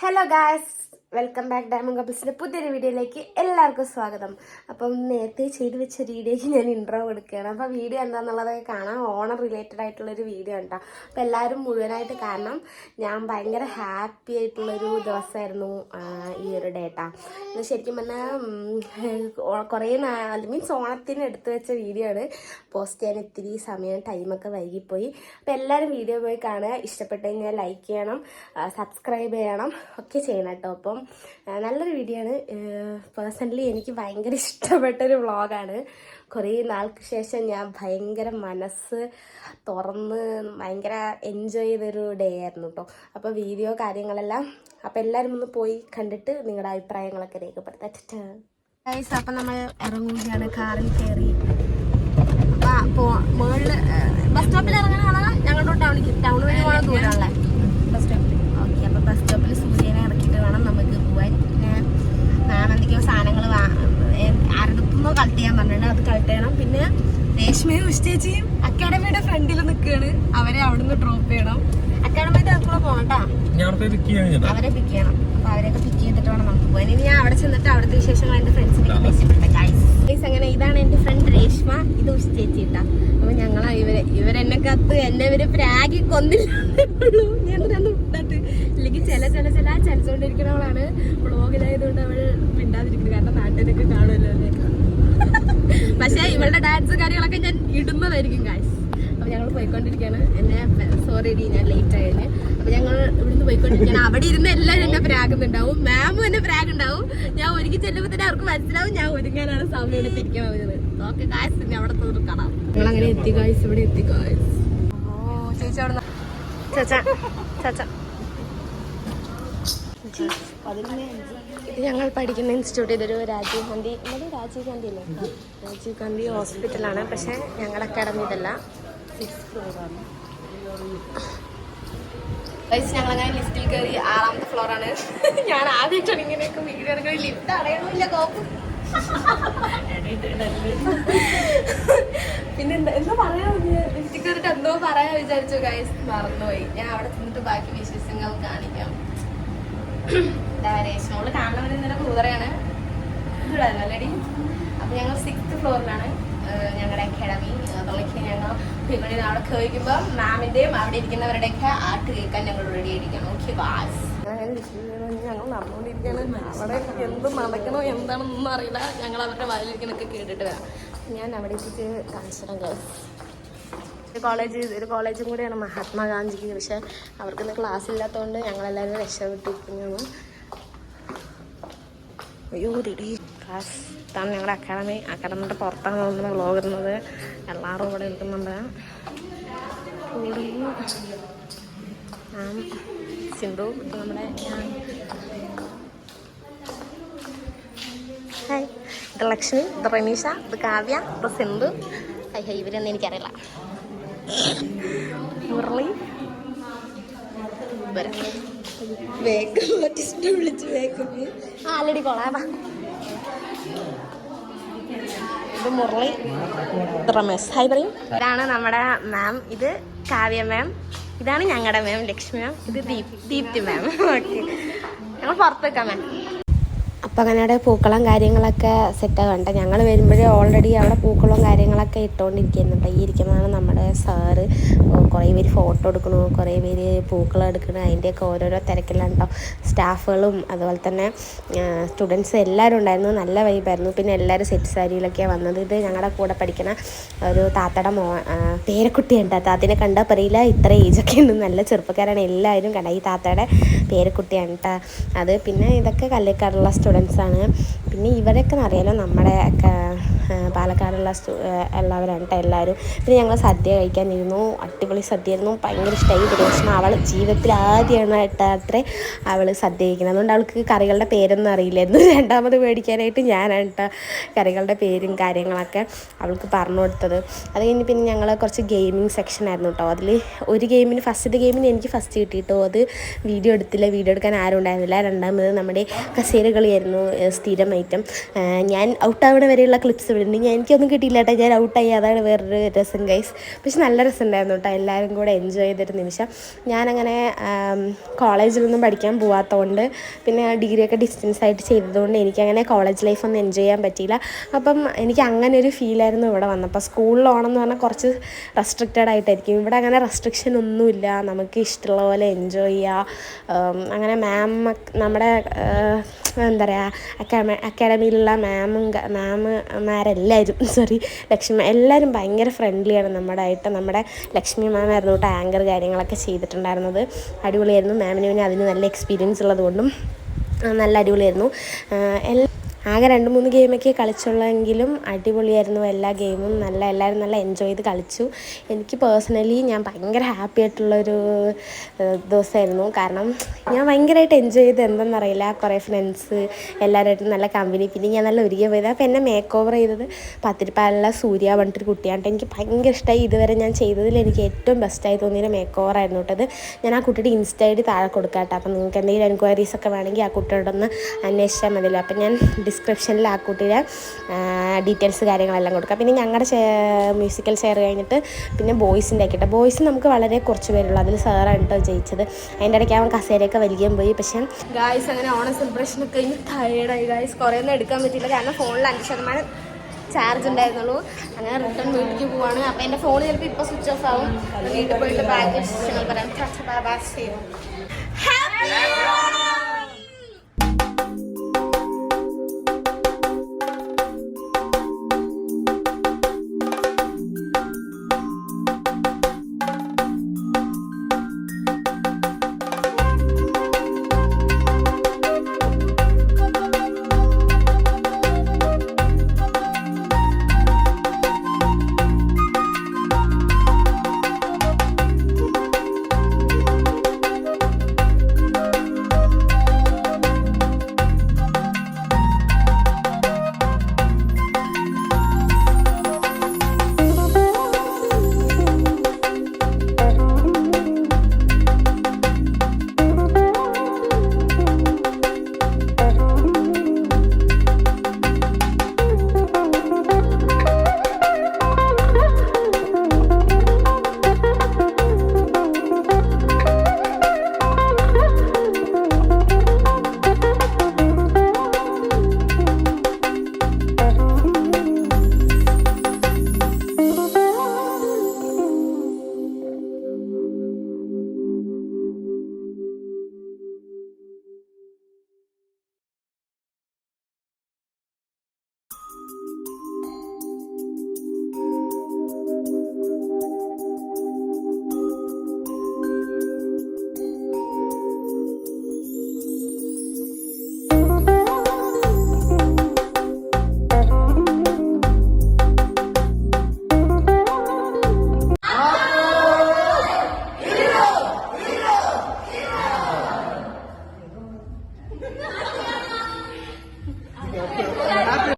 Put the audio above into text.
Hello guys welcome back diamond കപ്പിൾസിന്റെ പുതിയൊരു വീഡിയോയിലേക്ക് എല്ലാവർക്കും സ്വാഗതം. അപ്പം നേരത്തെ ചെയ്തു വെച്ച വീഡിയോയ്ക്ക് ഞാൻ ഇൻട്രോ കൊടുക്കുകയാണ്. അപ്പം വീഡിയോ എന്താണെന്നുള്ളതൊക്കെ കാണാം ഓണർ റിലേറ്റഡ് ആയിട്ടുള്ളൊരു വീഡിയോ ഉണ്ടോ അപ്പം എല്ലാവരും മുഴുവനായിട്ട് കാരണം ഞാൻ ഭയങ്കര ഹാപ്പി ആയിട്ടുള്ളൊരു ദിവസമായിരുന്നു ഈ ഒരു ഡേറ്റ ഇത് ശരിക്കും പറഞ്ഞാൽ കുറേ മീൻസ് ഓണത്തിന് എടുത്തു വെച്ച വീഡിയോ ആണ്. പോസ്റ്റ് ചെയ്യാൻ ഇത്തിരി സമയം ടൈമൊക്കെ വൈകിപ്പോയി. അപ്പം എല്ലാവരും വീഡിയോ പോയി കാണുക. ഇഷ്ടപ്പെട്ടു കഴിഞ്ഞാൽ ലൈക്ക് ചെയ്യണം സബ്സ്ക്രൈബ് ചെയ്യണം. ഒക്കെ ചെയ്യണം കേട്ടോ അപ്പം ആ, നല്ലൊരു വീഡിയോ ആണ്. പേഴ്സണലി എനിക്ക് ഭയങ്കര ഇഷ്ടപ്പെട്ടൊരു വ്ളോഗാണ് കുറേ നാൾക്ക് ശേഷം ഞാൻ ഭയങ്കര മനസ്സ് തുറന്ന് ഭയങ്കര എൻജോയ് ചെയ്തൊരു ഡേ ആയിരുന്നു കേട്ടോ അപ്പോൾ വീഡിയോ കാര്യങ്ങളെല്ലാം അപ്പോൾ എല്ലാവരും ഒന്ന് പോയി കണ്ടിട്ട് നിങ്ങളുടെ അഭിപ്രായങ്ങളൊക്കെ രേഖപ്പെടുത്താം. ഗൈസ് അപ്പം നമ്മൾ ഇറങ്ങുകയാണ്. കാറിൽ കയറി. മുകളിൽ ബസ് സ്റ്റോപ്പിൽ ഇറങ്ങാനാണ് ഞങ്ങളുടെ ടൗണിലേക്ക് ടൗൺ പോകാൻ പോകണം ദൂരമുള്ള ബസ് സ്റ്റോപ്പിൽ ഓക്കെ അപ്പോൾ ബസ് സ്റ്റോപ്പിൽ സൂര്യനെ ഇറക്കിയിട്ട് വേണം നമുക്ക് പോവാൻ പിന്നെ മാം എന്തൊക്കെയോ സാധനങ്ങൾ ആരുടെത്തുനിന്നോ കളക്ട് ചെയ്യാൻ പറഞ്ഞിട്ടുണ്ട് അത് കളക്ട് ചെയ്യണം. പിന്നെ രേഷ്മയും ഉഷ്ടേച്ചിയും അക്കാഡമിയുടെ ഫ്രണ്ടിൽ നിൽക്കുകയാണ്. അവരെ അവിടുന്ന് ഡ്രോപ്പ് ചെയ്യണം. അക്കാഡമിയുടെ അടുത്തുള്ള പോകണ്ട. അവരെ പിക്ക് ചെയ്യണം. അപ്പൊ അവരെയൊക്കെ പിക്ക് ചെയ്തിട്ട് വേണം നമുക്ക് പോകാൻ. ഇനി ഞാൻ അവിടെ ചെന്നിട്ട് അവിടുത്തെ വിശേഷങ്ങൾ എന്റെ ഫ്രണ്ട്സിനെ അങ്ങനെ ഇതാണ് എന്റെ ഫ്രണ്ട് രേഷ്മ. ഇത് ഉഷ്ടേച്ചി ഇട്ടാ അപ്പൊ ഞങ്ങൾ ഇവരെ ഇവരെന്നെ കത്ത് എന്നെ ഇവർ പ്രാഗി കൊന്നില്ല ഞാൻ ഇല്ലെങ്കിൽ ചില ചില ചില ചലിച്ചോണ്ടിരിക്കുന്നവളാണ് വ്ളോഗിലായതുകൊണ്ട് അവൾ മിണ്ടാതിരിക്കുന്നത് കാരണം നാട്ടിലൊക്കെ കാണുമല്ലോ അല്ലേ? പക്ഷേ ഡാൻസും കാര്യങ്ങളൊക്കെ ഞാൻ ഇടുന്നതായിരിക്കും ഗായ്സ് അപ്പൊ ഞങ്ങൾ പോയിക്കൊണ്ടിരിക്കുകയാണ്. എന്നെ സോറി ഡി ഞാൻ ലേറ്റ് ആയതിന് അപ്പൊ ഞങ്ങൾ ഇവിടുന്ന് പോയിക്കൊണ്ടിരിക്കുകയാണ്. അവിടെ ഇരുന്ന് എല്ലാവരും എന്നെ പ്രാഗുന്നുണ്ടാവും മാമും എന്നെ പ്രാഗ് ഉണ്ടാവും. ഞാൻ ഒരുക്കി ചെല്ലുമ്പോൾ തന്നെ അവർക്ക് മനസ്സിലാവും ഞാൻ ഒരുങ്ങാനാണ് സമയം എടുത്തിരിക്കുന്നത് ഓക്കെ ഗായ്സ് പിന്നെ അവിടെ തീർക്കണം കാണാം. ഞങ്ങൾ അങ്ങനെ എത്തി ഗായ്സ് ഇവിടെ എത്തി ഗായ്സ് ഓ ചേച്ചി അവിടെ ചാച്ച ചാച്ച ഇത് ഞങ്ങൾ പഠിക്കുന്ന ഇൻസ്റ്റിറ്റ്യൂട്ട് ഇതൊരു രാജീവ് ഗാന്ധി നമ്മുടെ രാജീവ് ഗാന്ധി അല്ലേ രാജീവ് ഗാന്ധി ഹോസ്പിറ്റലാണ് പക്ഷേ ഞങ്ങളുടെ അക്കാഡമി ഇതല്ല. ഫ്ലോറാണ് ഞങ്ങളങ്ങനെ ലിഫ്റ്റിൽ കയറി ആറാമത്തെ ഫ്ലോറാണ് ഞാൻ ആദ്യമായിട്ടാണ് ഇങ്ങനെയൊക്കെ എടുക്കുന്നത്. ലിഫ്റ്റ് അറിയണമില്ല പിന്നെ എന്താ എന്താ പറയാ ലിഫ്റ്റിൽ കയറിയിട്ട് എന്തോ പറയാൻ വിചാരിച്ചു ഗൈസ് മറന്നുപോയി. ഞാൻ അവിടെ ചെന്നിട്ട് ബാക്കി വിശേഷങ്ങൾ കാണിക്കാം. രേഷ്മോൾ കാണുന്നവർ ഇന്നലെ കൂതറയാണ് അല്ലേടി. അപ്പൊ ഞങ്ങൾ സിക്സ്ത് ഫ്ലോറിലാണ് ഞങ്ങളുടെ അക്കാഡമി അതുപോലെ ഞങ്ങൾ ഇവിടെ അവിടെ കയറിക്കുമ്പോൾ മാമിന്റെയും അവിടെ ഇരിക്കുന്നവരുടെയൊക്കെ ആർട്ട് കേൾക്കാൻ ഞങ്ങൾ റെഡി ആയിരിക്കണം. ഓക്കെ വാസ് ഞങ്ങൾ നടന്നുകൊണ്ടിരിക്കുകയാണ്. അവിടെ എന്ത് നടക്കണോ എന്താണെന്നൊന്നും അറിയില്ല. ഞങ്ങൾ അവരുടെ വായിലിരിക്കണൊക്കെ കേട്ടിട്ട് വരാം. ഞാൻ അവിടെ എത്തിച്ച് കാണിച്ചിട്ടുണ്ട് ഒരു കോളേജ് ഒരു കോളേജും കൂടിയാണ് മഹാത്മാഗാന്ധിക്ക്. പക്ഷെ അവർക്കൊന്നും ക്ലാസ് ഇല്ലാത്തതുകൊണ്ട് ഞങ്ങളെല്ലാവരും രക്ഷപ്പെട്ടിരിക്കുന്നു. അയ്യോ ഡിഡി. ക്ലാസ് ഇതാണ് ഞങ്ങളുടെ അക്കാഡമി അക്കാഡമിയുടെ പുറത്താണ് നമ്മൾ വ്ളോഗ് ഇടുന്നത് എല്ലാവരും ഇവിടെ നിൽക്കുന്നുണ്ട് കൂടുന്നു ഞാൻ സിന്ധു നമ്മുടെ ഹായ് ഇത് ലക്ഷ്മി ഇത് റമീഷ ഇത് കാവ്യ ഇത് സിന്ധു. ഹൈ ഹൈ ഇവരൊന്നും എനിക്കറിയില്ല. മുരളി. ഇവരാ വേഗം ആലടി കൊളാവാ ഇതാണ് നമ്മുടെ മാം ഇത് കാവ്യ മാം ഇതാണ് ഞങ്ങളുടെ മാം ലക്ഷ്മി മാം ഇത് ദീപ് ദീപ്തി മാം ഓക്കെ ഞങ്ങൾ പുറത്ത് വെക്കാം മാം അപ്പം അങ്ങനെ പൂക്കളം കാര്യങ്ങളൊക്കെ സെറ്റ് കണ്ട ഞങ്ങൾ വരുമ്പോഴേ ഓൾറെഡി അവിടെ പൂക്കളവും കാര്യങ്ങളൊക്കെ ഇട്ടുകൊണ്ടിരിക്കുന്നുണ്ട് ഈ ഇരിക്കുന്നതാണ് നമ്മുടെ സാറ് കുറേ പേര് ഫോട്ടോ എടുക്കണു കുറേ പേര് പൂക്കൾ എടുക്കണു അതിന്റെയൊക്കെ ഓരോരോ തിരക്കിലാണ് സ്റ്റാഫുകളും അതുപോലെ തന്നെ സ്റ്റുഡൻസ് എല്ലാവരും ഉണ്ടായിരുന്നു നല്ല വൈബായിരുന്നു. പിന്നെ എല്ലാവരും സെറ്റ് സാരിയിലൊക്കെയാണ് വന്നത്. ഇത് ഞങ്ങളുടെ കൂടെ പഠിക്കുന്ന ഒരു താത്തയുടെ മോ പേരക്കുട്ടിയുണ്ട്. താത്തിനെ കണ്ടാൽ പറയില്ല ഇത്ര ഏജൊക്കെ ഉണ്ട്. നല്ല ചെറുപ്പക്കാരാണ് എല്ലാവരും കണ്ട ഈ താത്തയുടെ പേരക്കുട്ടിയാണ് കേട്ടോ അത് പിന്നെ ഇതൊക്കെ കല്ലേക്കാടുള്ള സ്റ്റുഡൻസാണ്. പിന്നെ ഇവരൊക്കെ അറിയാലോ നമ്മുടെ പാലക്കാടുള്ള എല്ലാവരാണ് കേട്ടോ എല്ലാവരും പിന്നെ ഞങ്ങൾ സദ്യ കഴിക്കാനിരുന്നു. അടിപൊളി സദ്യ ആയിരുന്നു ഭയങ്കര ഇഷ്ടമായി പ്രദേശം അവൾ ജീവിതത്തിൽ ആദ്യമായിട്ട് അത്രേ അവൾ സദ്യ കഴിക്കുന്നത്. അതുകൊണ്ട് അവൾക്ക് കറികളുടെ പേരൊന്നും അറിയില്ലായിരുന്നു. രണ്ടാമത് മേടിക്കാനായിട്ട് ഞാനാണ് കേട്ടോ കറികളുടെ പേരും കാര്യങ്ങളൊക്കെ അവൾക്ക് പറഞ്ഞു കൊടുത്തത്. അത് കഴിഞ്ഞ് പിന്നെ ഞങ്ങൾ കുറച്ച് ഗെയിമിംഗ് സെക്ഷൻ ആയിരുന്നു കേട്ടോ അതിൽ ഒരു ഗെയിമിന് ഫസ്റ്റ് ഗെയിമിന് എനിക്ക് ഫസ്റ്റ് കിട്ടിയിട്ടോ അത് വീഡിയോ എടുത്തില്ല. വീഡിയോ എടുക്കാൻ ആരും ഉണ്ടായിരുന്നില്ല. രണ്ടാമത് നമ്മുടെ കസേര കളിയായിരുന്നു ഏഹ് സ്ഥിരം ഐറ്റം. ഞാൻ ഔട്ടാവണ വരെയുള്ള ക്ലിപ്സ് ഇവിടുണ്ട് ഞാൻ എനിക്കൊന്നും കിട്ടിയില്ല കേട്ടോ. ഞാൻ ഔട്ടായി അതാണ് വേറൊരു രസം ഗൈസ് പക്ഷെ നല്ല രസമുണ്ടായിരുന്നു കേട്ടോ. എല്ലാവരും കൂടെ എൻജോയ് ചെയ്തൊരു നിമിഷം. ഞാനങ്ങനെ കോളേജിലൊന്നും പഠിക്കാൻ പോവാത്തതുകൊണ്ട് പിന്നെ ഡിഗ്രിയൊക്കെ ഡിസ്റ്റൻസ് ആയിട്ട് ചെയ്തതുകൊണ്ട് എനിക്കങ്ങനെ കോളേജ് ലൈഫ് ഒന്നും എൻജോയ് ചെയ്യാൻ പറ്റിയില്ല. അപ്പം എനിക്ക് അങ്ങനെ ഒരു ഫീലായിരുന്നു ഇവിടെ വന്നപ്പോൾ. സ്കൂളിലോണം എന്ന് പറഞ്ഞാൽ കുറച്ച് റെസ്ട്രിക്റ്റഡ് ആയിട്ടായിരിക്കും. ഇവിടെ അങ്ങനെ റെസ്ട്രിക്ഷൻ ഒന്നുമില്ല. നമുക്ക് ഇഷ്ടമുള്ള പോലെ എൻജോയ് ചെയ്യുക അങ്ങനെ മാം നമ്മുടെ എന്താ പറയുക അക്കാമ അക്കാഡമിയിലുള്ള മാമും മാമുമാരെല്ലാവരും സോറി ലക്ഷ്മി എല്ലാവരും ഭയങ്കര ഫ്രണ്ട്ലിയാണ് നമ്മുടെ ആയിട്ട് നമ്മുടെ ലക്ഷ്മി മാമായിരുന്നു കേട്ടോ ആങ്കർ കാര്യങ്ങളൊക്കെ ചെയ്തിട്ടുണ്ടായിരുന്നത്. അടിപൊളിയായിരുന്നു മാമിന് പിന്നെ അതിന് നല്ല എക്സ്പീരിയൻസ് ഉള്ളതുകൊണ്ടും നല്ല അടിപൊളിയായിരുന്നു. എല്ലാ ആകെ രണ്ട് മൂന്ന് ഗെയിമൊക്കെ കളിച്ചുള്ളെങ്കിലും അടിപൊളിയായിരുന്നു എല്ലാ ഗെയിമും നല്ല എല്ലാവരും നല്ല എൻജോയ് ചെയ്ത് കളിച്ചു. എനിക്ക് പേഴ്സണലി ഞാൻ ഭയങ്കര ഹാപ്പി ആയിട്ടുള്ളൊരു ദിവസമായിരുന്നു. കാരണം ഞാൻ ഭയങ്കരമായിട്ട് എൻജോയ് ചെയ്ത് എന്തെന്നറിയില്ല. കുറേ ഫ്രണ്ട്സ് എല്ലാവരുമായിട്ടും നല്ല കമ്പനി പിന്നെ ഞാൻ നല്ല ഒരുങ്ങി പോയത്. അപ്പോൾ എന്നെ മേക്ക് ഓവർ ചെയ്തത് പത്തിരിപ്പാലുള്ള സൂര്യ പറഞ്ഞിട്ടൊരു കുട്ടിയാണ്. എനിക്ക് ഭയങ്കര ഇഷ്ടമായി ഇതുവരെ ഞാൻ ചെയ്തതിൽ എനിക്ക് ഏറ്റവും ബെസ്റ്റായി തോന്നിയൊരു മേക്ക് ഓവർ ആയിരുന്നു കേട്ടത് ഞാൻ ആ കുട്ടിയുടെ ഇൻസ്റ്റ ഐ ഡി താഴെ കൊടുക്കാം കേട്ടോ. അപ്പോൾ നിങ്ങൾക്ക് എന്തെങ്കിലും എൻക്വയറീസ് ഒക്കെ വേണമെങ്കിൽ ആ കുട്ടിയോടൊന്ന് അന്വേഷിച്ചാൽ മതിയല്ലോ. അപ്പോൾ ഞാൻ ഡിസ്ക്രിപ്ഷനിൽ ആ കുട്ടിയുടെ ഡീറ്റെയിൽസ് കാര്യങ്ങളെല്ലാം കൊടുക്കാം. പിന്നെ ഞങ്ങളുടെ മ്യൂസിക്കൽ ഷെയർ കഴിഞ്ഞിട്ട് പിന്നെ ബോയ്സിന്റെ ആക്കിയിട്ട് ബോയ്സ് നമുക്ക് വളരെ കുറച്ച് പേരുള്ളൂ. അതിൽ സാറാണ് കേട്ടോ ജയിച്ചത്. അതിന്റെ ഇടയ്ക്ക് അവൻ കസേരയൊക്കെ വലിക്കാൻ പോയി. പക്ഷേ ഗായ്സ് അങ്ങനെ ഓണം സെലിബ്രേഷൻ ഒക്കെ കഴിഞ്ഞ് ടയേർഡായി ഗായ്സ് കുറേ ഒന്നും എടുക്കാൻ പറ്റില്ല കാരണം ഫോണിൽ അഞ്ച് ശതമാനം ചാർജ് ഉണ്ടായിരുന്നുള്ളൂ. അങ്ങനെ റിട്ടേൺ വീട്ടിലേക്ക് പോവാണ്. അപ്പം എന്റെ ഫോൺ ചിലപ്പോൾ ഇപ്പോൾ സ്വിച്ച് ഓഫ് ആവും. വീട്ടിൽ പോയിട്ട് ബാഗ് പറയാം. ഹാപ്പി